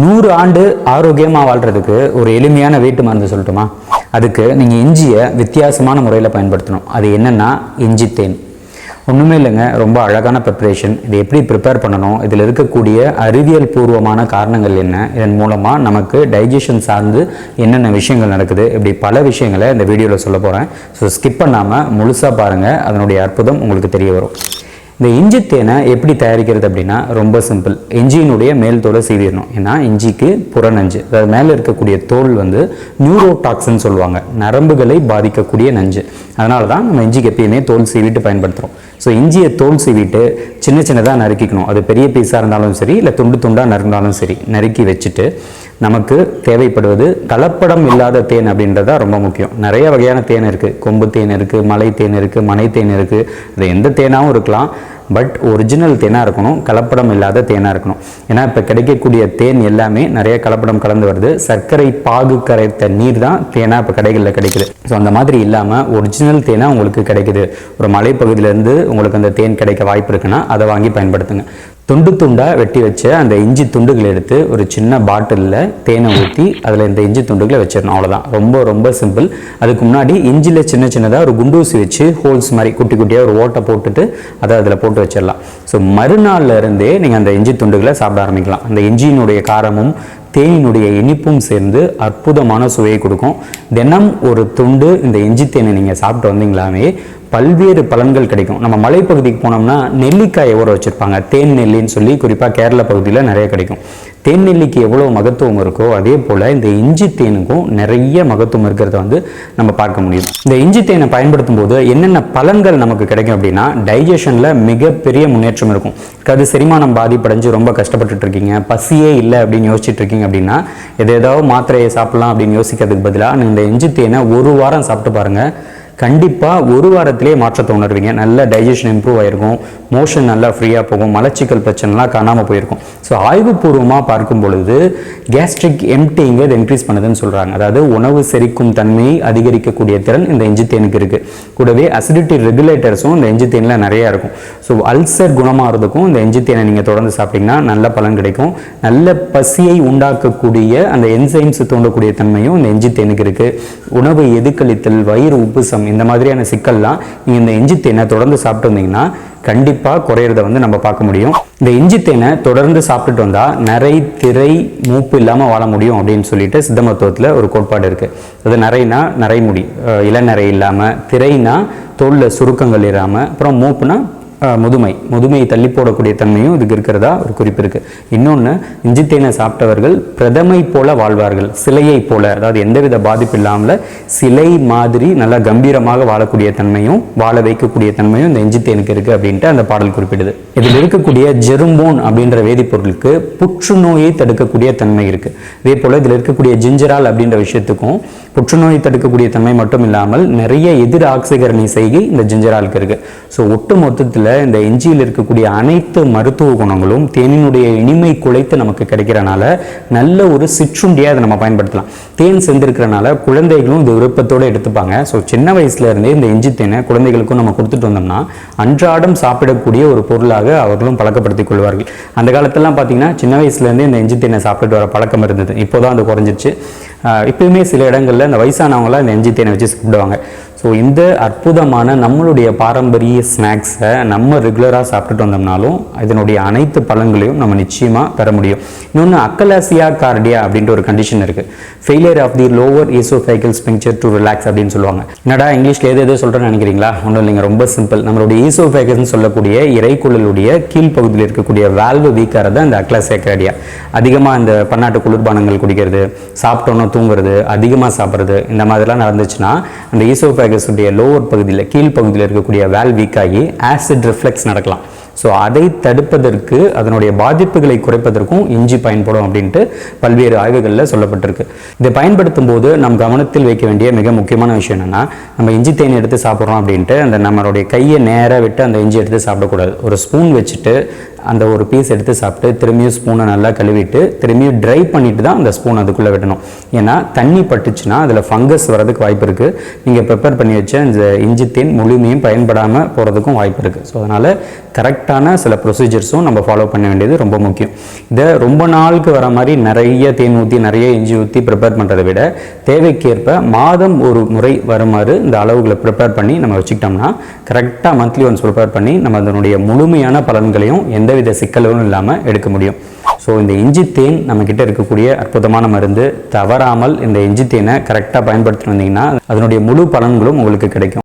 நூறு ஆண்டு ஆரோக்கியமாக வாழ்கிறதுக்கு ஒரு எளிமையான வீட்டு மருந்து சொல்லட்டுமா? அதுக்கு நீங்கள் இஞ்சியை வித்தியாசமான முறையில் பயன்படுத்தணும். அது என்னென்னா இஞ்சி தேன். ஒன்றுமே இல்லைங்க ரொம்ப அழகான ப்ரிப்பரேஷன் இது எப்படி ப்ரிப்பேர் பண்ணணும்? இதில் இருக்கக்கூடிய அறிவியல் பூர்வமான காரணங்கள் என்ன? இதன் மூலமாக நமக்கு டைஜஷன் சார்ந்து என்னென்ன விஷயங்கள் நடக்குது? இப்படி பல விஷயங்களை இந்த வீடியோவில் சொல்ல போகிறேன் ஸோ ஸ்கிப் பண்ணாமல் முழுசாக பாருங்கள் அதனுடைய அற்புதம் உங்களுக்கு தெரிய வரும். இந்த இஞ்சி தேனை எப்படி தயாரிக்கிறது அப்படின்னா ரொம்ப சிம்பிள் இஞ்சியினுடைய மேல் தோலை சீவிடணும். ஏன்னா இஞ்சிக்கு புறநஞ்சு அதாவது மேலே இருக்கக்கூடிய தோல் வந்து நியூரோடாக்சின் சொல்லுவாங்க. நரம்புகளை பாதிக்கக்கூடிய நஞ்சு. அதனால தான் நம்ம இஞ்சிக்கு எப்பயுமே தோல் சீவிட்டு பயன்படுத்துகிறோம் ஸோ இஞ்சியை தோல் சீவிட்டு சின்ன சின்னதாக நறுக்கிக்கணும். அது பெரிய பீஸாக இருந்தாலும் சரி இல்லை துண்டு துண்டாக நறுந்தாலும் சரி நறுக்கி வச்சுட்டு நமக்கு தேவைப்படுவது கலப்படம் இல்லாத தேன் அப்படின்றதா ரொம்ப முக்கியம். நிறைய வகையான தேன் இருக்குது கொம்பு தேன் இருக்குது மலை தேன் இருக்குது மனை தேன் இருக்குது அது எந்த தேனாகவும் இருக்கலாம். பட் ஒரிஜினல் தேனாக இருக்கணும். கலப்படம் இல்லாத தேனாக இருக்கணும். ஏன்னா இப்போ கிடைக்கக்கூடிய தேன் எல்லாமே நிறைய கலப்படம் கலந்து வருது. சர்க்கரை பாகு கரைத்த நீர் தான் தேனாக இப்போ கடைகளில் கிடைக்குது. ஸோ அந்த மாதிரி இல்லாமல் ஒரிஜினல் தேனாக உங்களுக்கு கிடைக்குது. ஒரு மலைப்பகுதியிலேருந்து உங்களுக்கு அந்த தேன் கிடைக்க வாய்ப்பு இருக்குன்னா அதை வாங்கி பயன்படுத்துங்க. துண்டு துண்டாக வெட்டி வச்ச அந்த இஞ்சி துண்டுகளை எடுத்து ஒரு சின்ன பாட்டிலில் தேனை ஊற்றி அதில் இந்த இஞ்சி துண்டுகளை வச்சிடணும். அவ்வளோதான் ரொம்ப ரொம்ப சிம்பிள். அதுக்கு முன்னாடி இஞ்சியில் சின்ன சின்னதாக ஒரு குண்டூசி வச்சு ஹோல்ஸ் மாதிரி குட்டி குட்டியாக ஒரு ஓட்டை போட்டுட்டு அதை அதில் போட்டு வச்சிடலாம். ஸோ மறுநாள்ல இருந்தே நீங்கள் அந்த இஞ்சி துண்டுகளை சாப்பிட ஆரம்பிக்கலாம். அந்த இஞ்சியினுடைய காரமும் தேனினுடைய இனிப்பும் சேர்ந்து அற்புதமான சுவையை கொடுக்கும். தினம் ஒரு துண்டு இந்த இஞ்சி தேனை நீங்கள் சாப்பிட்டு வந்தீங்களாவே பல்வேறு பலன்கள் கிடைக்கும். நம்ம மலைப்பகுதிக்கு போனோம்னா நெல்லிக்காய் ஊற வச்சுருப்பாங்க. தேன் நெல்லின்னு சொல்லி குறிப்பாக கேரள பகுதியில் நிறைய கிடைக்கும். தேன் எவ்வளோ மகத்துவம் இருக்கோ அதே போல் இந்த இஞ்சி தேனுக்கும் நிறைய மகத்துவம் இருக்கிறத வந்து நம்ம பார்க்க முடியும். இந்த இஞ்சி தேனை பயன்படுத்தும் போது என்னென்ன பலன்கள் நமக்கு கிடைக்கும் அப்படின்னா டைஜஷனில் மிகப்பெரிய முன்னேற்றம் இருக்கும். அது செரிமானம் பாதிப்படைஞ்சு ரொம்ப கஷ்டப்பட்டுட்டு இருக்கீங்க பசியே இல்லை அப்படின்னு யோசிச்சுட்டு இருக்கீங்க அப்படின்னா எது ஏதாவது மாத்திரையை சாப்பிடலாம் அப்படின்னு யோசிக்கிறதுக்கு பதிலாக இந்த இஞ்சி தேனை ஒரு வாரம் சாப்பிட்டு பாருங்கள் கண்டிப்பாக ஒரு வாரத்திலே மாற்றத்தை உணர்வீங்க. நல்ல டைஜஷன் இம்ப்ரூவ் ஆயிருக்கும். மோஷன் நல்லா ஃப்ரீயாக போகும். மலச்சிக்கல் பிரச்சனைலாம் காணாமல் போயிருக்கும். ஸோ ஆய்வுபூர்வமாக பார்க்கும் பொழுது கேஸ்ட்ரிக் எம்டிங்க இது இன்க்ரீஸ் பண்ணுதுன்னு சொல்கிறாங்க அதாவது உணவு செரிக்கும் தன்மையை அதிகரிக்கக்கூடிய திறன் இந்த இஞ்சி தேனுக்கு இருக்குது கூடவே அசிடிட்டி ரெகுலேட்டர்ஸும் இந்த இஞ்சி தேனில் நிறையா இருக்கும். ஸோ அல்சர் குணமாகிறதுக்கும் இந்த இஞ்சி தேனை நீங்கள் தொடர்ந்து சாப்பிட்டீங்கன்னா நல்ல பலன் கிடைக்கும். நல்ல பசியை உண்டாக்கக்கூடிய அந்த என்சைம்ஸ் தூண்டக்கூடிய தன்மையும் இந்த இஞ்சி தேனுக்கு இருக்குது உணவு எதுக்களித்தல் வயிறு உப்புசம் இந்த மாதிரியான சிக்கல்லாம் நீங்கள் இந்த இஞ்சி தேனை தொடர்ந்து சாப்பிட்டு வந்தீங்கன்னா கண்டிப்பாக குறையிறத வந்து நம்ம பார்க்க முடியும். இந்த இஞ்சி தேனை தொடர்ந்து சாப்பிட்டுட்டு வந்தால் நிறை திரை மூப்பு இல்லாமல் வாழ முடியும் அப்படின்னு சொல்லிட்டு சித்த மருத்துவத்தில் ஒரு கோட்பாடு இருக்குது அது நிறைனா நரைமுடி அஹ் இளநரை இல்லாமல் திரைனா தோளில் சுருக்கங்கள் இல்லாமல் அப்புறம் மூப்புனா முதுமை. முதுமையை தள்ளி போடக்கூடிய தன்மையும் இதுக்கு இருக்கிறதா? ஒரு குறிப்பு இருக்குது இன்னொன்று இஞ்சி தேனை சாப்பிட்டவர்கள் பிரதமை போல வாழ்வார்கள். சிலையை போல. அதாவது எந்தவித பாதிப்பு இல்லாமல் சிலை மாதிரி நல்லா கம்பீரமாக வாழக்கூடிய தன்மையும் வாழ வைக்கக்கூடிய தன்மையும் இந்த இஞ்சி தேனுக்கு இருக்குது அப்படின்ட்டு அந்த பாடல் குறிப்பிடுது. இதில் இருக்கக்கூடிய ஜெரும்போன் அப்படின்ற வேதிப்பொருளுக்கு புற்றுநோயை தடுக்கக்கூடிய தன்மை இருக்குது இதே போல் இதில் இருக்கக்கூடிய ஜிஞ்சரால் அப்படின்ற விஷயத்துக்கும் புற்றுநோயை தடுக்கக்கூடிய தன்மை மட்டும் இல்லாமல் நிறைய எதிர் ஆக்சிகரணி செய்கை இந்த ஜிஞ்சராலுக்கு இருக்கு. ஸோ ஒட்டு மொத்தத்தில் இந்த இஞ்சியில் இருக்கக்கூடிய அனைத்து மருத்துவ குணங்களும் தேனினுடைய இனிமை குலைத்து நமக்கு கிடைக்கிறனால நல்ல ஒரு சிற்றுண்டியாக அதை நம்ம பயன்படுத்தலாம். தேன் செஞ்சிருக்கிறனால குழந்தைகளும் இது விருப்பத்தோடு எடுத்துப்பாங்க. ஸோ சின்ன வயசுல இருந்தே இந்த இஞ்சி தேனை குழந்தைகளுக்கும் நம்ம கொடுத்துட்டு வந்தோம்னா அன்றாடம் சாப்பிடக்கூடிய ஒரு பொருளாக அவர்களும் பழக்கப்படுத்திக் கொள்வார்கள். அந்த காலத்திலலாம் பார்த்தீங்கன்னா சின்ன வயசுலேருந்தே இந்த இஞ்சி தேனை சாப்பிட்டுட்டு வர பழக்கம் இருந்தது. இப்போதான் அது குறைஞ்சிருச்சு. ஆஹ் இப்பயுமே சில இடங்களில் இந்த வயசானவங்களாம் இந்த இஞ்சி தேனை வச்சு சாப்பிடுவாங்க. ஸோ இந்த அற்புதமான நம்மளுடைய பாரம்பரிய ஸ்நாக்ஸை நம்ம ரெகுலராக சாப்பிட்டுட்டு வந்தோம்னாலும் இதனுடைய அனைத்து பலன்களையும் நம்ம நிச்சயமாக பெற முடியும். இன்னொன்று அக்கலாசியா கார்டியா அப்படின்ற ஒரு கண்டிஷன் இருக்குது failure of the lower esophageal sphincter to relax அப்படின்னு சொல்லுவாங்க. என்னடா இங்கிலீஷில் எது எதோ சொல்கிறேன்னு நினைக்கிறீங்களா? ஒன்றும் இல்லைங்க ரொம்ப சிம்பிள் நம்மளுடைய ஈசோஃபைக்கல்னு சொல்லக்கூடிய இறைக்குழலுடைய கீழ்ப்பகுதியில் இருக்கக்கூடிய வேல்வு வீக்காக தான் இந்த அக்லாசியா கார்டியா. அதிகமாக இந்த பன்னாட்டு குளிர்பானங்கள் குடிக்கிறது சாப்பிட்டோன்னா தூங்குறது அதிகமாக சாப்பிட்றது இந்த மாதிரிலாம் நடந்துச்சுன்னா அந்த ஈசோஃபேகஸ் உடைய லோவர் பகுதியில் கீழ்ப்பகுதியில் இருக்கக்கூடிய வேல் வீக் ஆகி ஆசிட் ரிஃப்ளெக்ஸ் நடக்கலாம். ஸோ அதை தடுப்பதற்கு அதனுடைய பாதிப்புகளை குறைப்பதற்கும் இஞ்சி பயன்படும் அப்படின்ட்டு பல்வேறு ஆய்வுகளில் சொல்லப்பட்டிருக்கு. இதை பயன்படுத்தும் போது நம் கவனத்தில் வைக்க வேண்டிய மிக முக்கியமான விஷயம் என்னன்னா நம்ம இஞ்சி தேன் எடுத்து சாப்பிட்றோம் அப்படின்ட்டு அந்த நம்மளுடைய கையை நேராக விட்டு அந்த இஞ்சி எடுத்து சாப்பிடக்கூடாது. ஒரு ஸ்பூன் வச்சுட்டு அந்த ஒரு பீஸ் எடுத்து சாப்பிட்டு திரும்பியும் ஸ்பூனை நல்லா கழுவிட்டு திரும்பியும் ட்ரை பண்ணிட்டு தான் அந்த ஸ்பூன் அதுக்குள்ளே விடணும் ஏன்னா தண்ணி பட்டுச்சுன்னா அதில் ஃபங்கஸ் வரதுக்கு வாய்ப்பு இருக்குது நீங்கள் ப்ரிப்பேர் பண்ணி வச்ச இந்த இஞ்சி தேன் முழுமையும் பயன்படாமல் போகிறதுக்கும் வாய்ப்பு இருக்குது ஸோ அதனால் கரெக்டான சில ப்ரொசீஜர்ஸும் நம்ம ஃபாலோ பண்ண வேண்டியது ரொம்ப முக்கியம். இதை ரொம்ப நாளுக்கு வர மாதிரி நிறைய தேன் ஊற்றி நிறைய இஞ்சி ஊற்றி ப்ரிப்பேர் பண்ணுறதை விட தேவைக்கேற்ப மாதம் ஒரு முறை வருமாறு இந்த அளவுகளை ப்ரிப்பேர் பண்ணி நம்ம வச்சுக்கிட்டோம்னா கரெக்டாக மந்த்லி ஒன்ஸ் ப்ரிப்பேர் பண்ணி நம்ம அதனுடைய முழுமையான பலன்களையும் எந்த எந்தவித சிக்கலும் இல்லாமல் எடுக்க முடியும். ஸோ இந்த இஞ்சி தேன் நம்மக்கிட்ட இருக்கக்கூடிய அற்புதமான மருந்து தவறாமல் இந்த இஞ்சி தேனை கரெக்டாக பயன்படுத்தி வந்தீங்கன்னா அதனுடைய முழு பலன்களும் உங்களுக்கு கிடைக்கும்.